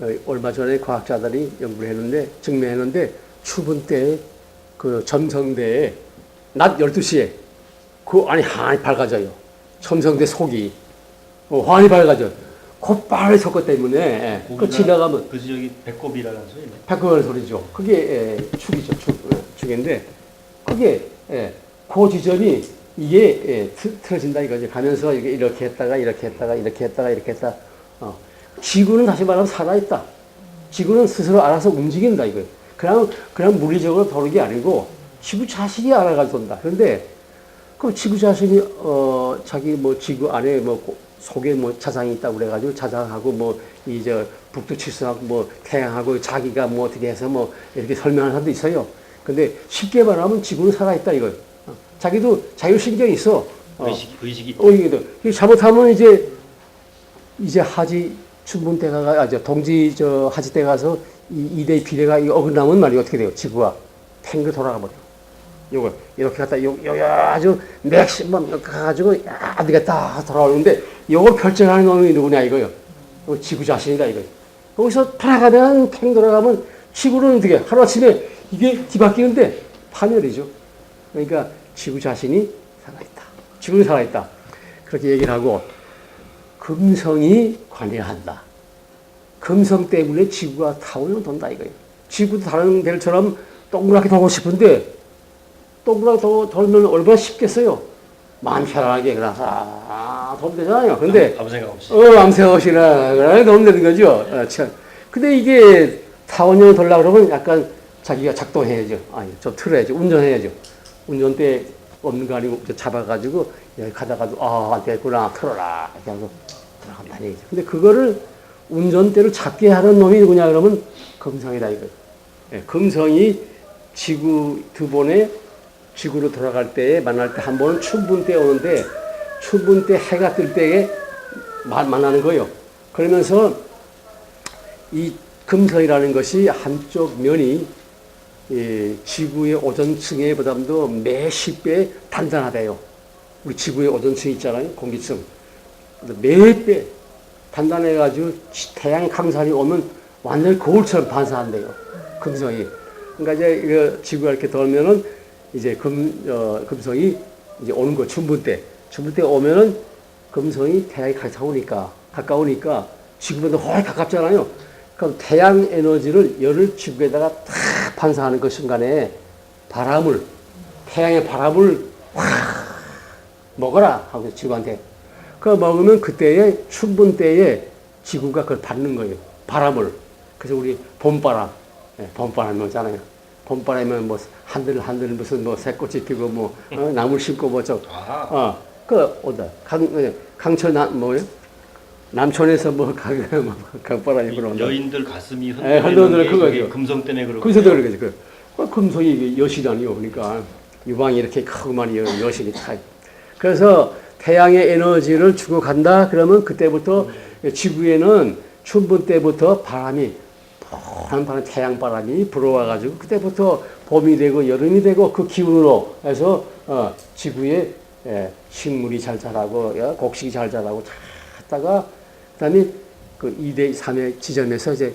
어, 얼마 전에 과학자들이 연구를 했는데 증명했는데 추분 때 그 점성대에 낮 12시에 그 안이 환히 밝아져요. 첨성대 속이 어, 환히 밝아져. 곧빨리 섰기 때문에 예, 그 지나가면 그 지역이 배꼽이라는 소리네. 백그라는 소리죠. 그게 예, 축이죠. 축, 예, 축인데 그게 예, 그 지점이 이게 예, 틀- 틀어진다 이거죠. 가면서 이게 이렇게 했다가 이렇게 했다가 이렇게 했다가 이렇게 했다. 어. 지구는 다시 말하면 살아있다. 지구는 스스로 알아서 움직인다 이거예요. 그냥 그냥 물리적으로 도는 게 아니고 지구 자신이 알아가지고 돈다. 그런데 그 지구 자신이 어 자기 뭐 지구 안에 뭐 고- 속에 뭐 자상이 있다고 그래가지고 자상하고 뭐 이저 북두 칠성하고 뭐 태양하고 자기가 뭐 어떻게 해서 뭐 이렇게 설명하는 사람도 있어요. 근데 쉽게 말하면 지구는 살아있다 이거예요. 어. 자기도 자율신경이 있어. 어. 의식 의식이 어, 이게 잘못하면 이제 이제 하지 춘분 때가 아저 동지 저 하지 때 가서 이 이대 비례가 이 어긋나면 말이 어떻게 돼요? 지구가 탱글 돌아가 버려. 요거 이렇게 갖다 요, 요, 요 아주 맥시멈 가가지고 야 어디가 다 돌아오는데 요걸 결정하는 놈이 누구냐 이거요. 요 지구 자신이다 이거. 거기서 돌아가면 탱 돌아가면 지구는 어떻게 하루 아침에 이게 뒤바뀌는데 파멸이죠. 그러니까 지구 자신이 살아있다. 지구는 살아있다. 그렇게 얘기를 하고 금성이 관여한다. 금성 때문에 지구가 타오르는 돈다 이거예요. 지구도 다른 별처럼 동그랗게 돌고 싶은데 동그랗게 도- 돌면 얼마나 쉽겠어요. 마음 편안하게 그냥 아 돌면 되잖아요. 근데 아무 생각 없이. 어, 암세옷이나, 그래, 너무 되는 거죠. 어, 참. 근데 이게 타원형 돌라 그러면 약간 자기가 작동해야죠. 아니, 좀 틀어야죠. 운전해야죠. 운전대 없는 거 아니고 잡아가지고 여기 가다가도, 아, 안 되겠구나. 틀어라. 이렇게 하고 얘기죠. 근데 그거를 운전대를 잡게 하는 놈이 누구냐 그러면 금성이다 이거. 예, 금성이 지구 두 번에 지구로 돌아갈 때에 만날 때 한 번은 춘분 때 오는데 춘분 때 해가 뜰 때에 마- 만나는 거예요. 그러면서 이 금성이라는 것이 한쪽 면이 이 지구의 오존층에 보다도 몇십 배 단단하대요. 우리 지구의 오존층 있잖아요. 공기층. 몇배 단단해가지고 지- 태양 강산이 오면 완전히 거울처럼 반사한대요. 금성이. 그러니까 이제 이거 지구가 이렇게 돌면은 이제 금, 어, 금성이 이제 오는 거, 춘분 때. 춘분 때 오면은 금성이 태양이 가까우니까, 가까우니까 지구보다 훨씬 가깝잖아요. 그럼 태양 에너지를 열을 지구에다가 탁 반사하는 그 순간에 바람을, 태양의 바람을 확 먹어라 하고 지구한테. 그거 먹으면 그때에 춘분 때에 지구가 그걸 받는 거예요. 바람을. 그래서 우리 봄바람, 예, 봄바람 있잖아요. 봄바람이면 뭐 한들 한들 무슨 뭐 새꽃이 피고 뭐 어, 나물 심고 뭐저 아, 어, 그 어다 강 어, 강천 남 뭐요? 남촌에서 뭐 강, 뭐 강바람이 불어온다. 여인들 가슴이 예, 흔들리는 게 그거죠. 금성 때문에 그러고. 거기서 그런 거지. 그, 그 금속이 이게 여시다니요. 그러니까 유방이 이렇게 크고만 여- 여신이 다. 그래서 태양의 에너지를 주고 간다. 그러면 그때부터 지구에는 춘분 때부터 바람이 한 바람 태양 바람이 불어와 가지고 그때부터 봄이 되고 여름이 되고 그 기운으로 해서 어, 지구에 예, 식물이 잘 자라고 야, 곡식이 잘 자라고 다 하다가 그다음에 그 2대 3의 지점에서 이제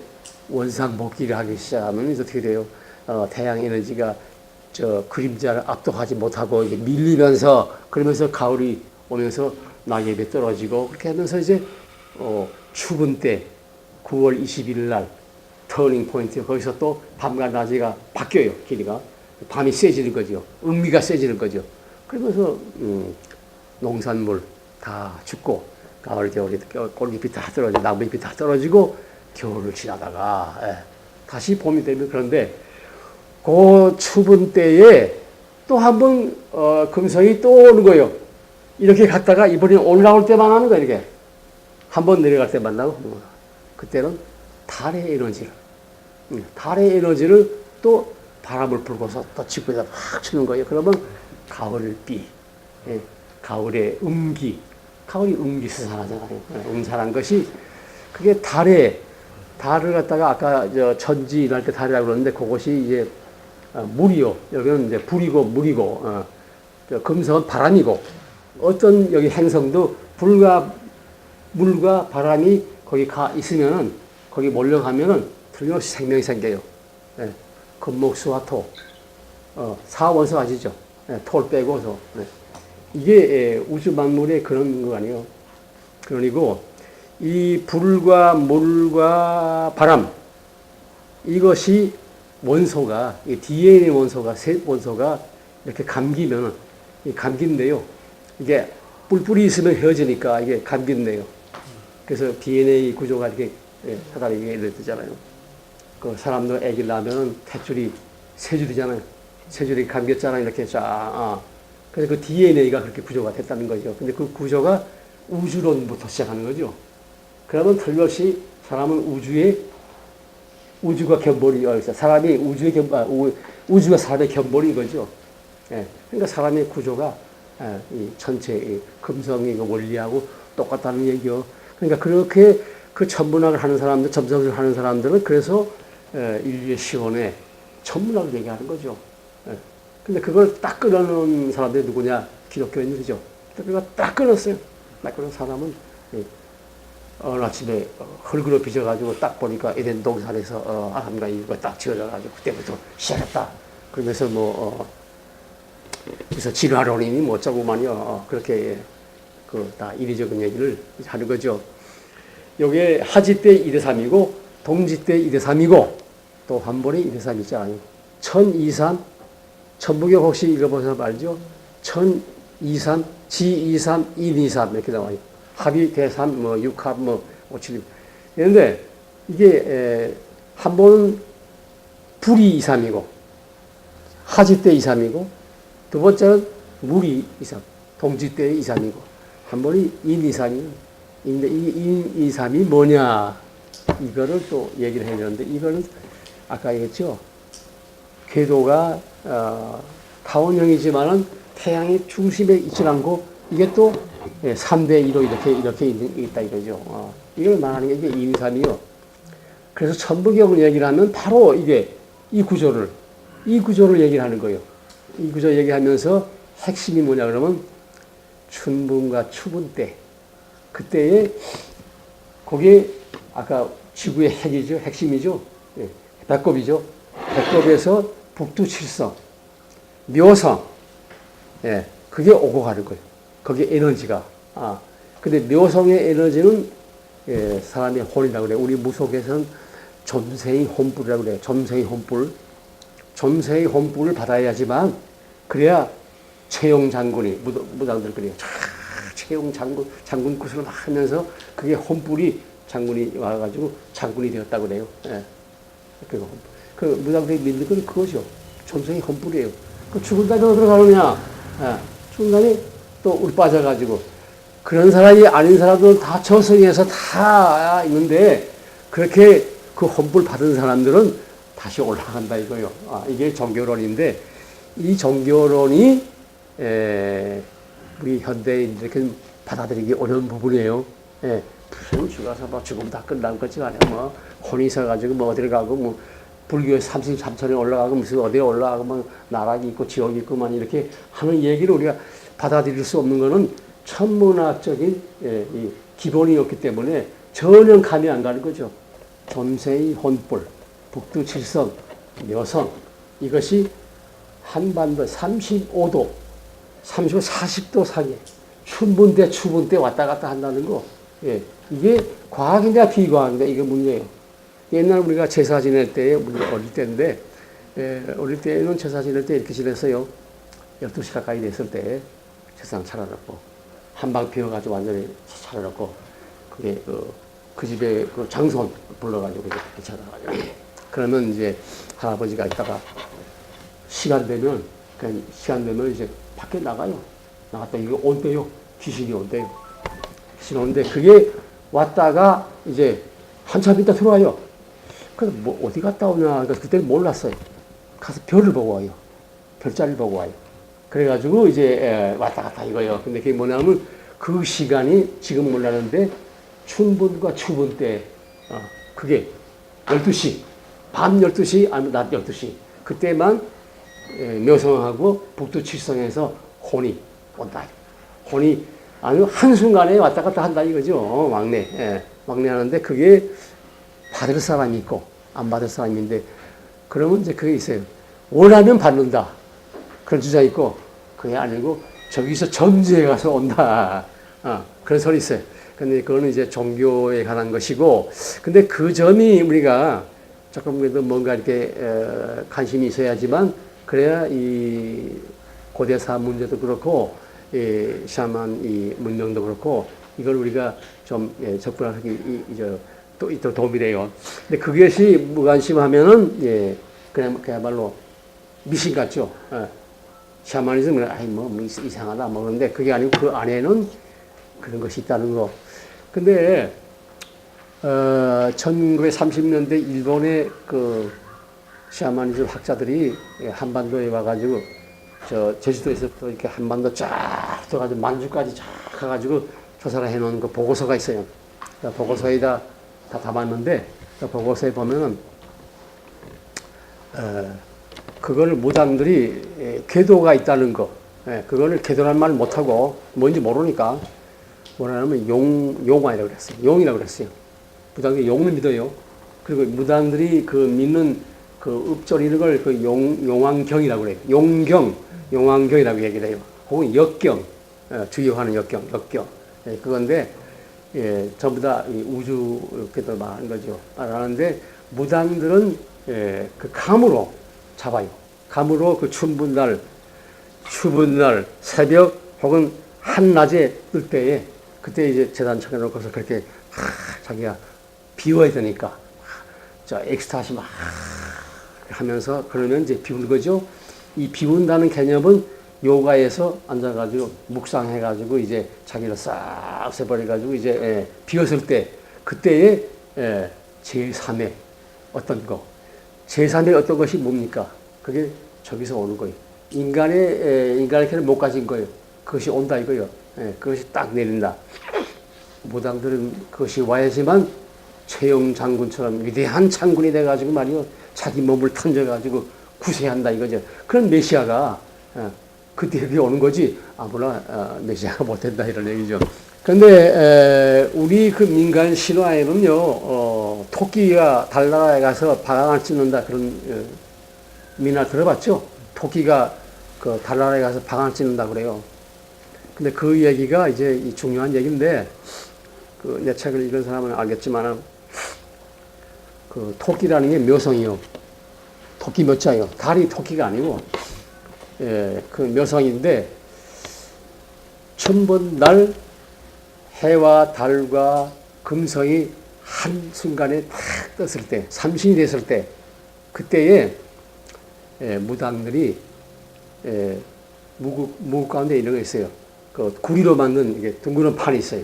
원상 복귀를 하기 시작하면 이제 어떻게 돼요? 어, 태양 에너지가 저 그림자를 압도하지 못하고 이제 밀리면서 그러면서 가을이 오면서 낙엽이 떨어지고 그렇게 하면서 이제 어, 추분 때 9월 21일 날 터닝 포인트 거기서 또 밤과 낮이가 바뀌어요 길이가. 밤이 세지는 거죠. 음미가 세지는 거죠. 그러면서 음, 농산물 다 죽고 가을 겨울이 꽃잎이 다 떨어지고 나무잎이 다 떨어지고 겨울을 지나다가 예, 다시 봄이 되면 그런데 그 추분 때에 또 한번 어, 금성이 또 오는 거예요. 이렇게 갔다가 이번에 올라올 때만 하는 거예요. 이렇게 한 번 내려갈 때 만 나고 하는 거예요. 그때는 달의 에너지를 음, 달의 에너지를 또 바람을 불고서 또 지구에다 막 주는 거예요. 그러면 가을비, 예, 가을의 음기, 가을이 음기스산하잖아요. 예, 음산한 것이 그게 달에 달을 갖다가 아까 저 천지 일할 때 달이라고 그러는데 그것이 이제 어, 물이요. 여기는 이제 불이고 물이고 어, 저 금성은 바람이고 어떤 여기 행성도 불과 물과 바람이 거기 가 있으면은 거기 몰려가면은 틀림없이 생명이 생겨요. 예. 금목수와 토. 어, 사원소 아시죠? 예, 토를 빼고서. 네. 이게 예, 우주 만물의 그런 거 아니에요. 그러니고 이 불과 물과 바람 이것이 원소가 이 DNA 원소가 세 원소가 이렇게 감기면은 이 감긴데요. 이게 뿔뿔이 있으면 헤어지니까 이게 감긴데요. 그래서 DNA 구조가 이렇게 예, 사다리 이렇게 되잖아요. 그 사람도 아기를 낳으면 탯줄이 세 줄이잖아요. 세 줄이 감겼잖아요. 이렇게 쫙. 아. 그래서 그 DNA가 그렇게 구조가 됐다는 거죠. 근데 그 구조가 우주론부터 시작하는 거죠. 그러면 틀림없이 사람은 우주의 우주가 견본이 어디서 사람이 우주의 견 아, 우- 우주가 사람의 견본인 거죠. 예. 그러니까 사람의 구조가 예, 이 전체 이 금성의 그 원리하고 똑같다는 얘기요. 그러니까 그렇게 그 천문학을 하는 사람들, 점성을 하는 사람들은 그래서 예, 인류의 시원에 천문학을 얘기하는 거죠. 예. 근데 그걸 딱 끊어놓은 사람들이 누구냐? 기독교인들이죠. 그가 딱 끊었어요. 딱 끊은 사람은 예, 어느 아침에 어, 흙으로 빚어가지고 딱 보니까 에덴 동산에서 어, 아담과 이브가 딱 지어져가지고 그때부터 시작했다. 그러면서 뭐 어, 그래서 진화론이니 뭐 어쩌고만요. 어, 그렇게 그 다 이리저리 얘기를 하는 거죠. 요게 하지 때 1대 3이고 동지 때 2대 3이고 또 한 번에 2대 3 있잖아요. 1023 천부경 혹시 읽어보셔서 알죠? 1023 G23 123 이렇게 나와요. 합이 대삼 뭐 육합 뭐 오칠 그런데 이게 에, 한 번은 불이 2, 3이고 하지 때 2, 3이고 두 번째는 물이 2, 3 동지 때 2, 3이고 한 번이 1, 2, 3이에요. 근데 이 1, 2, 3이 뭐냐 이거를 또 얘기를 해야 되는데 이거는 아까 얘기했죠. 궤도가 어, 타원형이지만은 태양의 중심에 있지 않고 이게 또 예, 3대 2로 이렇게 이렇게 있- 있다 이거죠. 어, 이걸 말하는 게 이게 2, 3이요. 그래서 천부경을 얘기를 하면 바로 이게 이 구조를 이 구조를 얘기를 하는 거예요. 이 구조 얘기하면서 핵심이 뭐냐 그러면 춘분과 추분 때 그때에 거기에 아까 지구의 핵이죠. 핵심이죠. 예, 배꼽이죠. 배꼽에서 북두칠성, 묘성, 예, 그게 오고 가는 거예요. 거기 에너지가. 아, 근데 묘성의 에너지는 예, 사람의 혼이라고 그래요. 우리 무속에서는 점생의 혼불이라고 그래요. 점생의 혼불. 점생의 혼불을 받아야지만 그래야 최용 장군이 무, 무당들 그래요. 차, 최용 장군 장군 구슬을 막 하면서 그게 혼불이 장군이 와가지고 장군이 되었다고 그래요. 예. 그, 혼불. 그 무당들이 믿는 건 그거죠. 점성이 혼불이에요. 그 죽은 다음에 어디로 가느냐? 예. 죽은 다음에 또 울 빠져가지고 그런 사람이 아닌 사람들은 다 저승에서 다 있는데 그렇게 그 혼불 받은 사람들은 다시 올라간다 이거요. 아, 이게 종교론인데 이 종교론이 에, 우리 현대인 이렇게 받아들이기 어려운 부분이에요. 예, 무슨 죽어서 뭐 죽으면 다 끝난 거지 아니야 뭐 혼이 있어가지고 뭐 어디를 가고 뭐 불교의 33천에 올라가고 무슨 어디에 올라가고 뭐 나락이 있고 지옥이 있고만 이렇게 하는 얘기를 우리가 받아들일 수 없는 거는 천문학적인 예, 이 기본이었기 때문에 전혀 감이 안 가는 거죠. 점세의 혼불, 북두칠성, 묘성 이것이 한반도 35도, 30도, 40도 사이에 춘분 대, 추분 대 왔다 갔다 한다는 거. 예, 이게 과학인가 비과학인가 이게 문제예요. 옛날 우리가 제사 지낼 때에 우리 어릴 때인데 예, 어릴 때는 제사 지낼 때 이렇게 지냈어요. 12시 가까이 됐을 때 세상 차려놓고 한 방 비워가지고 완전히 차려놓고 그게 그, 그 집에 그 장손 불러가지고 이렇게 차려가지고 그러면 이제 할아버지가 있다가 시간 되면 그냥 시간 되면 이제 밖에 나가요. 나갔다 이거 온대요. 귀신이 온대요. 귀신이 오는데 그게 왔다가 이제 한참 있다 들어와요. 그래서 뭐 어디 갔다 오냐. 그래서 그때는 몰랐어요. 가서 별을 보고 와요. 별자리를 보고 와요. 그래가지고 이제 에, 왔다 갔다 이거예요. 근데 그게 뭐냐면 그 시간이 지금 몰랐는데 춘분과 추분 때 어, 그게 12시 밤 12시 아니면 낮 12시 그때만 에, 묘성하고 북두 칠성에서 혼이 온다. 혼이 아니 한순간에 왔다 갔다 한다 이거죠. 왕래. 예, 왕래하는데 그게 받을 사람이 있고 안 받을 사람인데 그러면 이제 그게 있어요. 원하면 받는다. 그런 주장 있고 그게 아니고 저기서 전주에 가서 온다. 어, 그런 소리 있어요. 근데 그거는 이제 종교에 관한 것이고 근데 그 점이 우리가 조금 그래도 뭔가 이렇게 어, 관심이 있어야지만 그래야 이 고대사 문제도 그렇고 이 샤만 이 문명도 그렇고 이걸 우리가 좀 예, 접근하기 이- 이제 또, 또 도움이 돼요. 근데 그것이 무관심하면은 예 그냥 그야말로 미신 같죠. 예. 샤머니즘은 아이 뭐, 뭐 이상- 이상하다 뭐 그런데 그게 아니고 그 안에는 그런 것이 있다는 거. 근데 어 1930년대 일본의 그 샤머니즘 학자들이 예, 한반도에 와가지고 저 제주도에서부터 이렇게 한반도 쫙 들어가지고 만주까지 쫙 가가지고 조사를 해놓은 그 보고서가 있어요. 그 보고서에다 다 담았는데 그 보고서에 보면은 어, 그거를 무당들이 예, 궤도가 있다는 거, 예, 그거를 궤도란 말 못하고 뭔지 모르니까 뭐라면 용 용화이라고 그랬어요. 용이라고 그랬어요. 무당들이 용을 믿어요. 그리고 무당들이 그 믿는 그 읍절이는 걸그 용 용왕경이라고 그래요. 용경, 용왕경이라고 얘기를 해요. 혹은 역경, 예, 주요하는 역경, 역경. 예, 그건데 예, 전부 다이 우주 이렇게도 말하는 거죠. 말하는데 무당들은 예, 그 감으로 잡아요. 감으로 그 춘분 날, 추분 날, 새벽 혹은 한낮에 뜰 때에 그때 이제 재단 차려놓고서 그렇게 하, 자기가 비워야 되니까 하, 저 엑스타시 막 하면서 그러면 이제 비운 거죠. 이 비운다는 개념은 요가에서 앉아가지고 묵상해가지고 이제 자기를 싹 없애버려가지고 이제 예, 비웠을 때 그때의 예, 제3의 어떤 거 제3의 어떤 것이 뭡니까? 그게 저기서 오는 거예요. 인간의 에, 인간의 길을 못 가진 거예요. 그것이 온다 이거예요. 예, 그것이 딱 내린다. 무당들은 그것이 와야지만 최영 장군처럼 위대한 장군이 돼가지고 말이요 자기 몸을 던져가지고 구세한다 이거죠. 그런 메시아가 어, 그때 여기 오는 거지 아무나 어, 메시아가 못 된다 이런 얘기죠. 근데 우리 그 민간 신화에는요 어, 토끼가 달나라에 가서 방황을 찍는다 그런 어, 민화 들어봤죠? 토끼가 그 달나라에 가서 방황을 찍는다 그래요. 근데 그 얘기가 이제 이 중요한 얘기인데 그 내 책을 읽은 사람은 알겠지만은 그 토끼라는 게 묘성이요. 토끼 몇 자요? 달이 토끼가 아니고 예, 그 묘성인데 천번 날 해와 달과 금성이 한 순간에 탁 떴을 때, 삼신이 됐을 때, 그때에 예, 무당들이 예, 무국, 무국 가운데 이런 거 있어요. 그 구리로 만든 이게 둥그런 판이 있어요.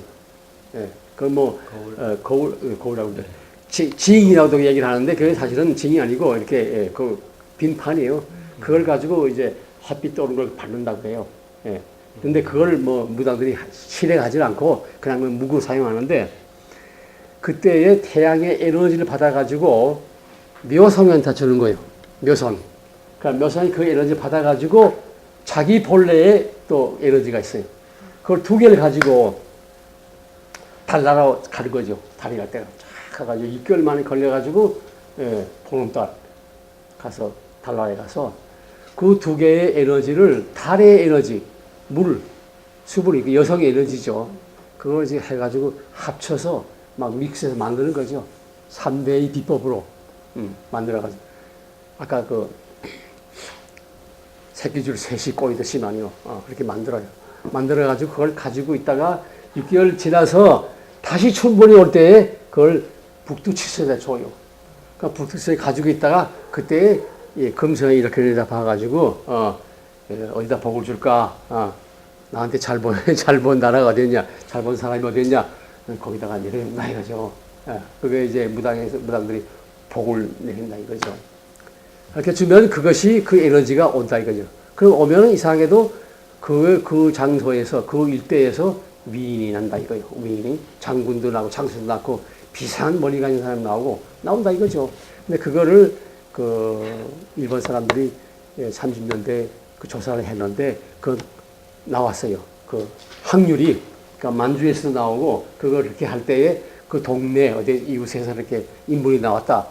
예, 그뭐 거울. 어, 거울, 어, 거울이라고 그래. 지, 징이라고도 얘기를 하는데 그게 사실은 징이 아니고 이렇게 예, 그 빈 판이에요. 그걸 가지고 이제 햇빛 떠오르는 걸 받는다고 해요. 예. 근데 그걸 뭐 무당들이 실행하지 않고 그냥 그 무구 사용하는데 그때의 태양의 에너지를 받아가지고 묘성한테 주는 거예요. 묘성. 그러니까 묘성이 그 에너지를 받아가지고 자기 본래의 또 에너지가 있어요. 그걸 두 개를 가지고 달나라 가는 거죠. 달이 갈 때가 쫙 가가지고 6개월 만에 걸려가지고 예, 보름달 가서 달나라에 가서 그 두 개의 에너지를 달의 에너지, 물, 수분이 그 여성의 에너지죠. 그걸 이제 해가지고 합쳐서 막 믹스해서 만드는 거죠. 3대의 비법으로 음, 만들어가지고 아까 그 새끼줄 셋이 꼬이듯이만요. 어, 그렇게 만들어요. 만들어가지고 그걸 가지고 있다가 6개월 지나서 다시 춘분이 올 때에 그걸 북두칠성에다 줘요. 그러니까 북두칠성에 가지고 있다가 그때 예, 금성이 이렇게 내다 봐가지고 어, 예, 어디다 복을 줄까? 어, 나한테 잘 본, 잘 본 나라가 어디냐? 잘 본 사람이 어디냐? 거기다가 내려준다 이거죠. 예, 그게 이제 무당에서, 무당들이 복을 내린다 이거죠. 이렇게 주면 그것이 그 에너지가 온다 이거죠. 그럼 오면은 이상하게도 그, 그 장소에서, 그 일대에서 위인이 난다 이거예요. 위인이 장군도 나고 장수도 나고 비상한 머리 가진 사람 나오고 나온다 이거죠. 근데 그거를 그 일본 사람들이 30년대 그 조사를 했는데 그 나왔어요. 그 확률이 그러니까 만주에서 나오고 그걸 이렇게 할 때에 그 동네 어디 이웃에서 이렇게 인물이 나왔다.